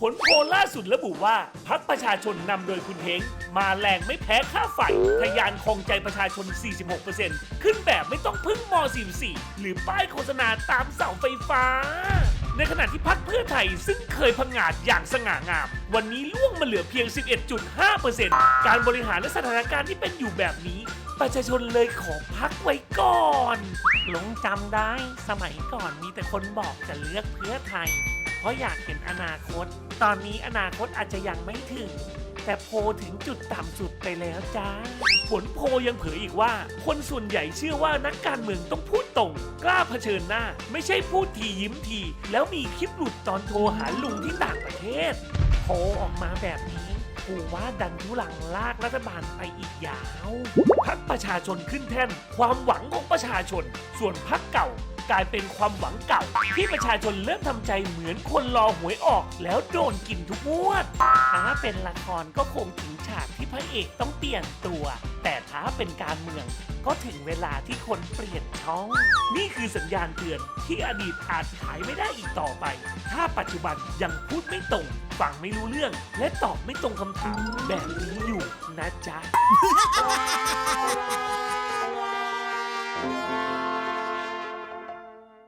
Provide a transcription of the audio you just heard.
ผลโพลล่าสุดระบุว่าพักประชาชนนำโดยคุณเฮงมาแรงไม่แพ้ค่าไฟทะยานคองใจประชาชน 46%ขึ้นแบบไม่ต้องพึ่งม .44 หรือป้ายโฆษณาตามเสาไฟฟ้า ในขณะที่พักเพื่อไทยซึ่งเคยพังงาดอย่างสง่างาม วันนี้ล่วงมาเหลือเพียง 11.5%การบริหารและสถานการณ์ที่เป็นอยู่แบบนี้ ประชาชนเลยขอพักไว้ก่อน หลงจำได้สมัยก่อนมีแต่คนบอกจะเลือกเพื่อไทย เพราะอยากเห็นอนาคต ตอนนี้อนาคตอาจจะยังไม่ถึง แต่โพถึงจุดต่ำสุดไปแล้วจ้า ผลโพยังเผยอีกว่า คนส่วนใหญ่เชื่อว่านักการเมืองต้องพูดตรง กล้าเผชิญหน้า ไม่ใช่พูดทียิ้มที แล้วมีคลิปหลุดตอนโทรหาลุงที่ต่างประเทศ โพออกมาแบบนี้กูว่าดันทุลังลากรัฐบาลไปอีกยาว พักประชาชนขึ้นแท่น ความหวังของประชาชน ส่วนพักเก่า กลายเป็นความหวังเก่า ที่ประชาชนเริ่มทำใจเหมือนคนรอหวยออก แล้วโดนกินทุกงวดถ้าเป็นละครก็คงถึงฉากที่พระเอกต้องเปลี่ยนตัว แต่ถ้าเป็นการเมือง ก็ถึงเวลาที่คนเปลี่ยนช่อง นี่คือสัญญาณเตือนที่อดีตอาจขายไม่ได้อีกต่อไป ถ้าปัจจุบันยังพูดไม่ตรงฟังไม่รู้เรื่อง และตอบไม่ตรงคำถามแบบนี้อยู่นะจ๊ะ